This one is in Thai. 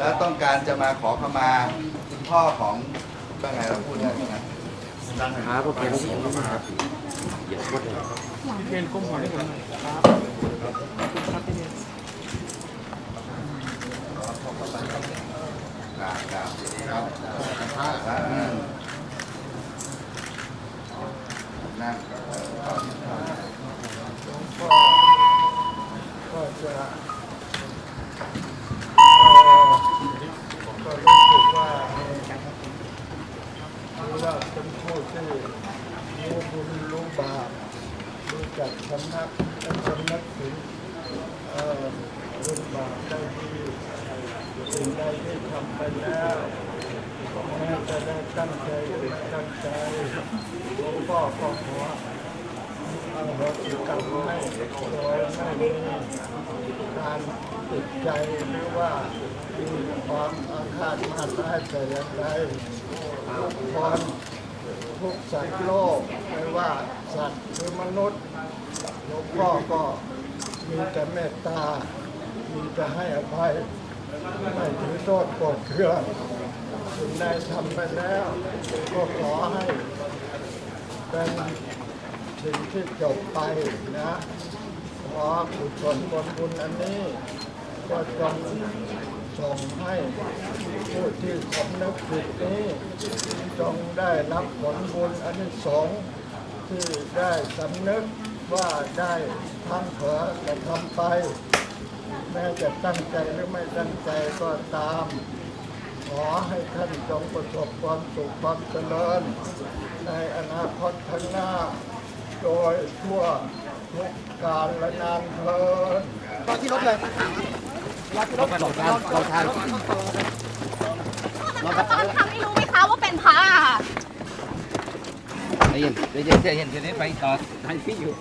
แล้วต้องการจะมาขอขมาคุณพ่อของว่าไงเราพูดได้ไหมนะครับผมเป็นของครับเป็นก้มหัวได้ผมครับครับพี่เรียนครับครับครับนั่ง ก็จะเอ่อก็รู้สึกว่าเราเป็นผู้ที่รู้บุญรู้บาป จักสำนักและสำนักถึงเอ่อบุญบาปได้ดีสิ่งใดที่ทำไปแล้วแม้จะได้ตั้งใจตั้งใจหลวงพ่อก็ขอเอาหัวจิตกรรมให้โดยไม่มีการติดใจหรือว่ามีความอาฆาตมาตร้แต่อย่างใดทุกคน ทุกสัตว์โลกไม่ว่าสัตว์หรือมนุษย์หลวงพ่อก็มีแต่เมตตา มีแต่ให้อภัย ไม่ถือโทษโกรธเคืองสิ่งใดทำไปแล้ว ก็ขอให้เป็นสิ่งที่จบไปนะขอกุศลผลบุญอันนี้ ก็จง ส่งให้ผู้ที่สำนึกผิดนี้จงได้รับผลบุญอันสงที่ได้สำนึกว่าได้ทำเผลอกระทำไปแม้จะตั้งใจหรือไม่ตั้งใจก็ตาม ขอให้ท่านจงประสบความสุขความเจริญ ในอนาคตข้างหน้า โดยทั่วทุกกาลและนานเทินที่ลบเลย ราทานเราทานเราทำนี่รู้ไหมคะว่าเป็นพระอะค่ะใจเย็นใจเย็นใจเย็นจะได้ไปต่อทานพี่อยู่